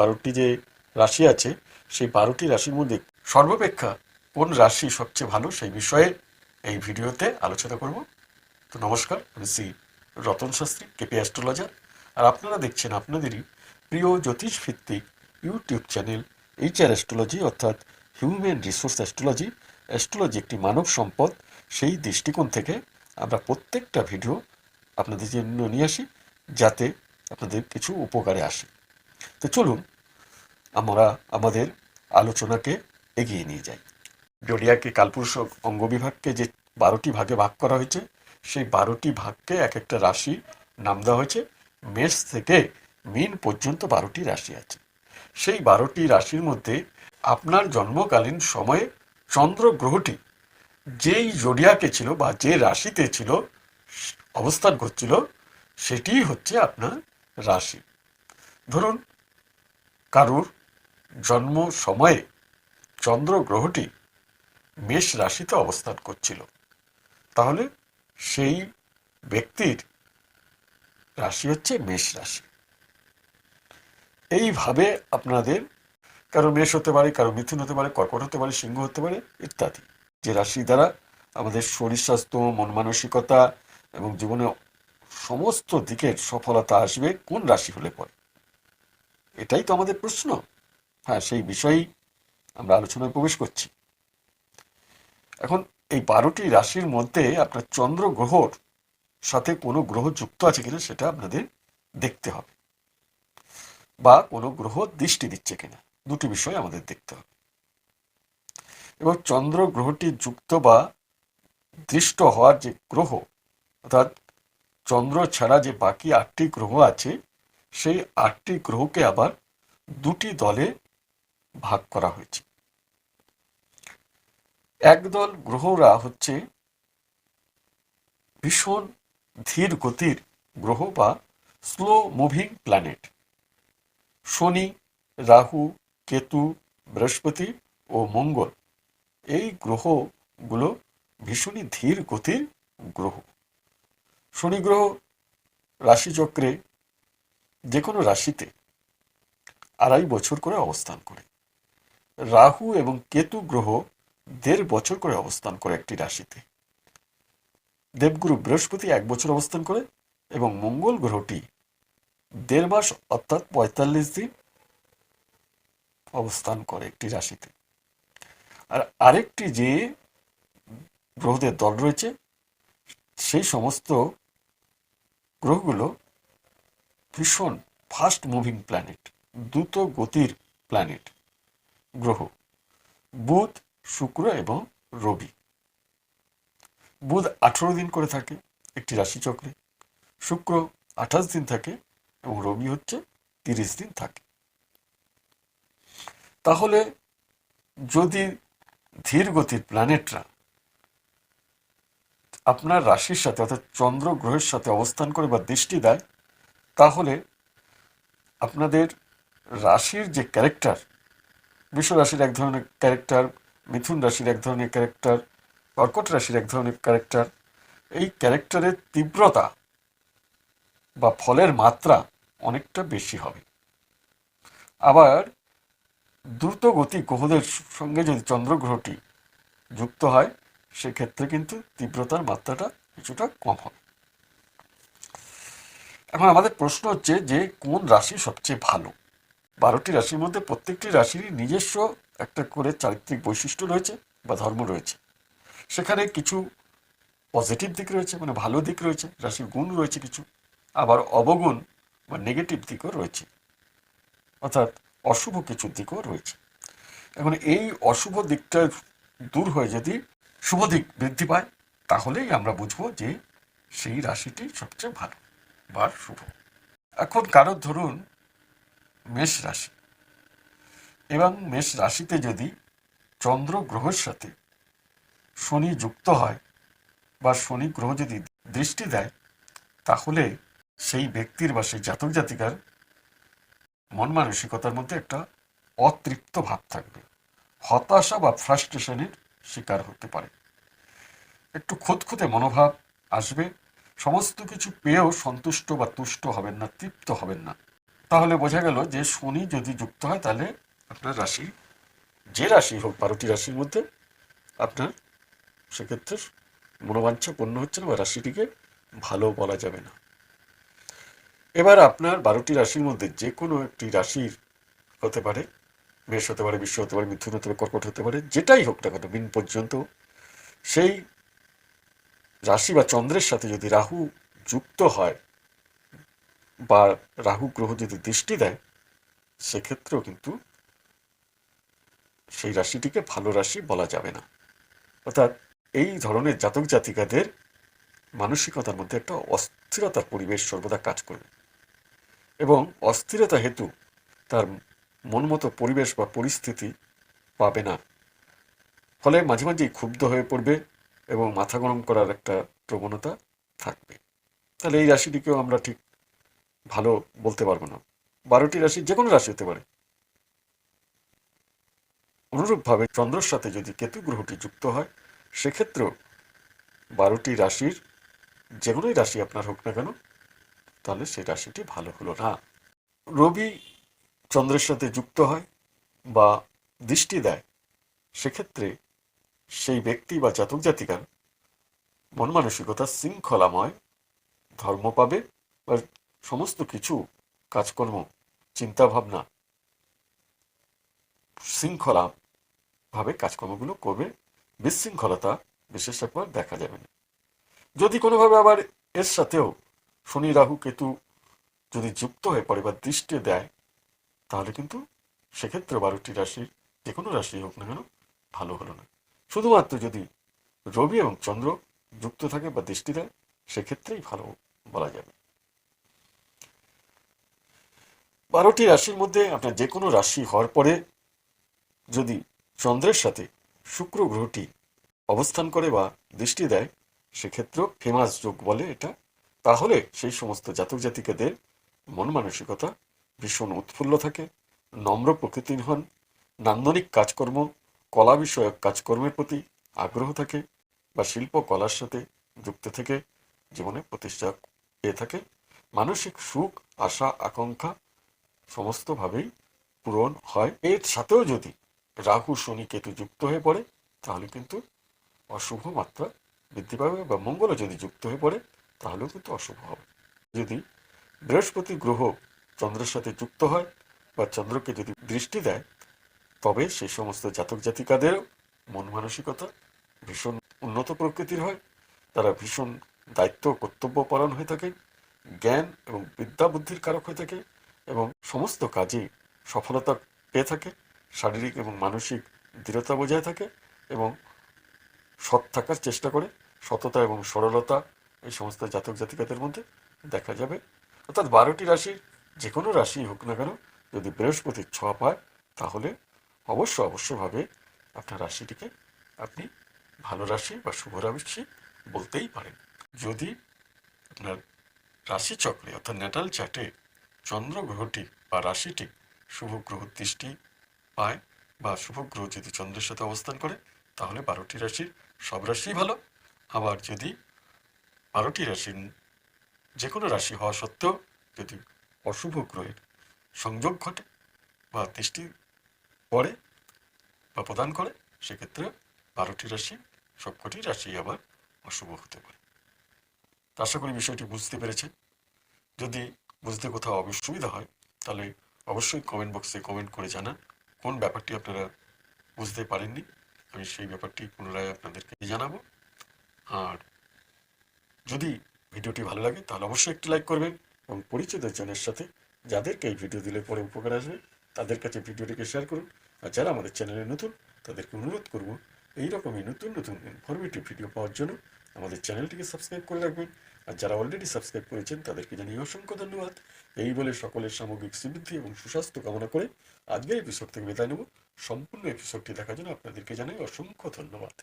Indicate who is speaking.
Speaker 1: বারোটি যে রাশি আছে, সেই বারোটি রাশির মধ্যে সর্বাপেক্ষা কোন রাশি সবচেয়ে ভালো সেই বিষয়ে এই ভিডিওতে আলোচনা করব। তো নমস্কার, আমি শ্রী রতন শাস্ত্রী, কেপি অ্যাস্ট্রোলজার। আর আপনারা দেখছেন আপনাদেরই প্রিয় জ্যোতিষ ভিত্তিক ইউটিউব চ্যানেল এইচআর অ্যাস্ট্রোলজি, অর্থাৎ হিউম্যান রিসোর্স অ্যাস্ট্রোলজি। অ্যাস্ট্রোলজি একটি মানব সম্পদ, সেই দৃষ্টিকোণ থেকে আমরা প্রত্যেকটা ভিডিও আপনাদের জন্য নিয়ে আসি, যাতে আপনাদের কিছু উপকারে আসে। তো চলুন আমরা আমাদের আলোচনাকে এগিয়ে নিয়ে যাই। জডিয়াকে কালপুরুষ অঙ্গবিভাগকে যে বারোটি ভাগে ভাগ করা হয়েছে, সেই বারোটি ভাগকে এক একটা রাশি নাম দেওয়া হয়েছে। মেষ থেকে মিন পর্যন্ত বারোটি রাশি আছে। সেই বারোটি রাশির মধ্যে আপনার জন্মকালীন সময়ে চন্দ্র গ্রহটি যেই জোডিয়াকে ছিল বা যে রাশিতে ছিল, অবস্থান করছিল, সেটিই হচ্ছে আপনার রাশি। ধরুন, কারুর জন্ম সময়ে চন্দ্র গ্রহটি মেষ রাশিতে অবস্থান করছিল। তাহলে সেই ব্যক্তির রাশি হচ্ছে মেষ রাশি। এইভাবে আপনাদের কারও মেষ হতে পারে, কারও মিথুন হতে পারে, কর্কট হতে পারে, সিংহ হতে পারে ইত্যাদি। যে রাশি দ্বারা আমাদের শরীর স্বাস্থ্য, মন মানসিকতা এবং জীবনে সমস্ত দিকের সফলতা আসবে কোন রাশি হলে পরে? এটাই তো আমাদের প্রশ্ন। হ্যাঁ সেই বিষয়েই আমরা আলোচনায় প্রবেশ করছি। এখন এই বারোটি রাশির মধ্যে আপনার চন্দ্র গ্রহর সাথে কোনো গ্রহ যুক্ত আছে কিনা সেটা আপনাদের দেখতে হবে বা কোনো গ্রহ দৃষ্টি দিচ্ছে কিনা, দুটি বিষয় আমাদের দেখতে হবে। এবং চন্দ্র গ্রহটি যুক্ত বা দৃষ্ট হওয়ার যে গ্রহ, অর্থাৎ চন্দ্র ছাড়া যে বাকি আটটি গ্রহ আছে, সেই আটটি গ্রহকে আবার দুটি দলে ভাগ করা হয়েছে। একদল গ্রহরা হচ্ছে ভীষণ ধীর গতির গ্রহ বা slow moving planet Shani, Rahu, Ketu, Brihaspati ও মঙ্গল এই গ্রহগুলো ভীষণই ধীর গতির গ্রহ। শনি গ্রহ রাশিচক্রে যে কোনো রাশিতে আড়াই বছর করে অবস্থান করে। রাহু এবং কেতু গ্রহ দেড় বছর করে অবস্থান করে একটি রাশিতে। দেবগুরু বৃহস্পতি এক বছর অবস্থান করে এবং মঙ্গল গ্রহটি দেড় মাস অর্থাৎ পঁয়তাল্লিশ দিন অবস্থান করে একটি রাশিতে। আর আরেকটি যে গ্রহদের দল রয়েছে, সেই সমস্ত গ্রহগুলো ভীষণ ফাস্ট মুভিং প্ল্যানেট দ্রুত গতির প্ল্যানেট গ্রহ। বুধ, শুক্র এবং রবি। বুধ আঠেরো দিন করে থাকে, একটি রাশিচক্রে। শুক্র আঠাশ দিন থাকে এবং রবি হচ্ছে তিরিশ দিন থাকে। তাহলে যদি ধীর গতির প্ল্যানেটরা আপনার রাশির সাথে অর্থাৎ চন্দ্র গ্রহের সাথে অবস্থান করে বা দৃষ্টি দেয়, তাহলে আপনাদের রাশির যে ক্যারেক্টার বিশ্ব রাশির এক ধরনের ক্যারেক্টার মিথুন রাশির এক ধরনের ক্যারেক্টার কর্কট রাশির এক ধরনের ক্যারেক্টার এই ক্যারেক্টারের তীব্রতা বা ফলের মাত্রা অনেকটা বেশি হবে। আবার দ্রুত গতি গ্রহদের সঙ্গে যদি চন্দ্রগ্রহটি যুক্ত হয়, সেক্ষেত্রে কিন্তু তীব্রতার মাত্রাটা কিছুটা কম হবে। এখন আমাদের প্রশ্ন হচ্ছে যে কোন রাশি সবচেয়ে ভালো? বারোটি রাশির মধ্যে প্রত্যেকটি রাশিরই নিজস্ব একটা করে চারিত্রিক বৈশিষ্ট্য রয়েছে বা ধর্ম রয়েছে। সেখানে কিছু পজিটিভ দিক রয়েছে মানে ভালো দিক রয়েছে, রাশির গুণ রয়েছে কিছু। আবার অবগুণ বা নেগেটিভ দিকও রয়েছে। অর্থাৎ অশুভ কিছু দিকও রয়েছে। এখন এই অশুভ দিকটা দূর হয়ে যদি শুভ দিক বৃদ্ধি পায়, তাহলেই আমরা বুঝব যে সেই রাশিটি সবচেয়ে ভালো বা শুভ। এখন কারোর ধরুন মেষ রাশি। এবং মেষ রাশিতে যদি চন্দ্র গ্রহের সাথে শনি যুক্ত হয় বা শনি গ্রহ যদি দৃষ্টি দেয়, তাহলে সেই ব্যক্তির বা সেই জাতক জাতিকার মন মানসিকতার মধ্যে একটা অতৃপ্ত ভাব থাকবে। হতাশা বা ফ্রাস্ট্রেশনের শিকার হতে পারে। একটু খুঁতখুঁতে মনোভাব আসবে। সমস্ত কিছু পেয়েও সন্তুষ্ট বা তুষ্ট হবেন না, তৃপ্ত হবেন না। তাহলে বোঝা গেল যে শনি যদি যুক্ত হয়, তাহলে আপনার রাশি, যে রাশি হোক, বারোটি রাশির মধ্যে আপনার সেক্ষেত্রে মনোবাঞ্ছা পূর্ণ হচ্ছে না বা রাশিটিকে ভালো বলা যাবে না। এবার আপনার বারোটি রাশির মধ্যে যে কোনো একটি রাশির হতে পারে, মেষ হতে পারে, বিশ্ব হতে পারে, মিথুন হতে পারে, কর্কট হতে পারে, যেটাই হোক না কেন দিন পর্যন্ত, সেই রাশি বা চন্দ্রের সাথে যদি রাহু যুক্ত হয় বা রাহু গ্রহ যদি দৃষ্টি দেয়, সেক্ষেত্রেও কিন্তু সেই রাশিটিকে ভালো রাশি বলা যাবে না। অর্থাৎ এই ধরনের জাতক জাতিকাদের মানসিকতার মধ্যে একটা অস্থিরতার পরিবেশ সর্বদা কাজ করবে। এবং অস্থিরতা হেতু তার মন মতো পরিবেশ বা পরিস্থিতি পাবে না। ফলে মাঝে মাঝেই ক্ষুব্ধ হয়ে পড়বে এবং মাথা গরম করার একটা প্রবণতা থাকবে। তাহলে এই রাশিটিকেও আমরা ঠিক ভালো বলতে পারব না। বারোটি রাশি যে কোনো রাশি হতে পারে। অনুরূপভাবে চন্দ্রর সাথে যদি কেতু গ্রহটি যুক্ত হয়, সেক্ষেত্রেও বারোটি রাশির যে কোনোই রাশি আপনার হোক না কেন, তাহলে সেই রাশিটি ভালো হলো না। রবি চন্দ্রের সাথে যুক্ত হয় বা দৃষ্টি দেয়, সেক্ষেত্রে সেই ব্যক্তি বা জাতক জাতিকার মন মানসিকতা শৃঙ্খলাময় ধর্ম পাবে বা সমস্ত কিছু কাজকর্ম, চিন্তাভাবনা, শৃঙ্খলা ভাবে কাজকর্মগুলো করবে, বিশৃঙ্খলতা বিশেষ একবার দেখা যাবে না। যদি কোনোভাবে আবার এর সাথেও শনি, রাহু, কেতু যদি যুক্ত হয়ে পড়ে বা দৃষ্টি দেয়, তাহলে কিন্তু সেক্ষেত্রে বারোটি রাশির যে কোনো রাশি হোক না কেন ভালো হলো না। শুধুমাত্র যদি রবি এবং চন্দ্র যুক্ত থাকে বা দৃষ্টি দেয়, সেক্ষেত্রেই ভালো বলা যাবে। বারোটি রাশির মধ্যে আপনার যে কোনো রাশি হওয়ার পরে যদি চন্দ্রের সাথে শুক্র গ্রহটি অবস্থান করে বা দৃষ্টি দেয়, সেক্ষেত্রেও ফেমাস যোগ বলে এটা। তাহলে সেই সমস্ত জাতক জাতিকাদের মন মানসিকতা ভীষণ উৎফুল্ল থাকে, নম্র প্রকৃতির হন, নান্দনিক কাজকর্ম, কলা বিষয়ক কাজকর্মের প্রতি আগ্রহ থাকে বা শিল্প কলার সাথে যুক্ত থেকে জীবনে প্রতিষ্ঠা পেয়ে থাকে। মানসিক সুখ, আশা, আকাঙ্ক্ষা সমস্তভাবেই পূরণ হয়। এর সাথেও যদি রাহু শনি কেতু যুক্ত হয়ে পড়ে, তাহলে কিন্তু অশুভ মাত্রা বৃদ্ধি পাবে বা মঙ্গলও যদি যুক্ত হয়ে পড়ে, তাহলেও কিন্তু অশুভ হবে। যদি বৃহস্পতি গ্রহ চন্দ্রের সাথে যুক্ত হয় বা চন্দ্রকে যদি দৃষ্টি দেয়, তবে সেই সমস্ত জাতক জাতিকাদেরও মন মানসিকতা ভীষণ উন্নত প্রকৃতির হয়। তারা ভীষণ দায়িত্ব কর্তব্য পালন হয়ে থাকে, জ্ঞান এবং বিদ্যা বুদ্ধির কারক হয়ে থাকে এবং সমস্ত কাজে সফলতা পেয়ে থাকে, শারীরিক এবং মানসিক দৃঢ়তা বজায় থাকে এবং সৎ থাকার চেষ্টা করে। সততা এবং সরলতা এই সমস্ত জাতক জাতিকাদের মধ্যে দেখা যাবে। অর্থাৎ বারোটি রাশির যে কোনো রাশি হোক না কেন, যদি বৃহস্পতির ছোঁয়া পায়, তাহলে অবশ্য অবশ্যভাবে আপনার রাশিটিকে আপনি ভালো রাশি বা শুভ রাশি বলতেই পারেন। যদি আপনার রাশিচক্রে অর্থাৎ ন্যাটাল চার্টে চন্দ্র গ্রহটি বা রাশিটি শুভ গ্রহ দৃষ্টি পায় বা শুভ গ্রহ যদি চন্দ্রের সাথে অবস্থান করে, তাহলে বারোটি রাশির সব রাশিই ভালো। আবার যদি বারোটি রাশির যে কোনো রাশি হওয়া সত্ত্বেও যদি অশুভ গ্রহের সংযোগ ঘটে বা দৃষ্টি পড়ে বা প্রদান করে, সেক্ষেত্রে বারোটি রাশি সবকটি রাশি আবার অশুভ হতে পারে। আশা করি বিষয়টি বুঝতে পেরেছেন। যদি বুঝতে কোথাও অসুবিধা হয় তাহলে অবশ্যই কমেন্ট বক্সে কমেন্ট করে জানান কোন ব্যাপারটি আপনারা বুঝতে পারেননি। আমি সেই ব্যাপারটি পুনরায় আপনাদেরকে জানাব। আর যদি ভিডিওটি ভালো লাগে তাহলে অবশ্যই একটি লাইক করবেন এবং পরিচিত জনের সাথে যাদেরকে এই ভিডিও দিলে পরে উপকার আসবে, তাদের কাছে ভিডিওটিকে শেয়ার করুন। আর যারা আমাদের চ্যানেলে নতুন, তাদেরকে অনুরোধ করব, এইরকমই নতুন নতুন ইনফরমেটিভ ভিডিও পাওয়ার জন্য আমাদের চ্যানেলটিকে সাবস্ক্রাইব করে রাখবেন। আর যারা অলরেডি সাবস্ক্রাইব করেছেন, তাদেরকে জানিয়ে অসংখ্য ধন্যবাদ। এই বলে সকলের সামগ্রিক সমৃদ্ধি এবং সুস্বাস্থ্য কামনা করে আজকের এপিসোড থেকে বিদায় নেব। সম্পূর্ণ এপিসোডটি দেখার জন্য আপনাদেরকে জানাই অসংখ্য ধন্যবাদ।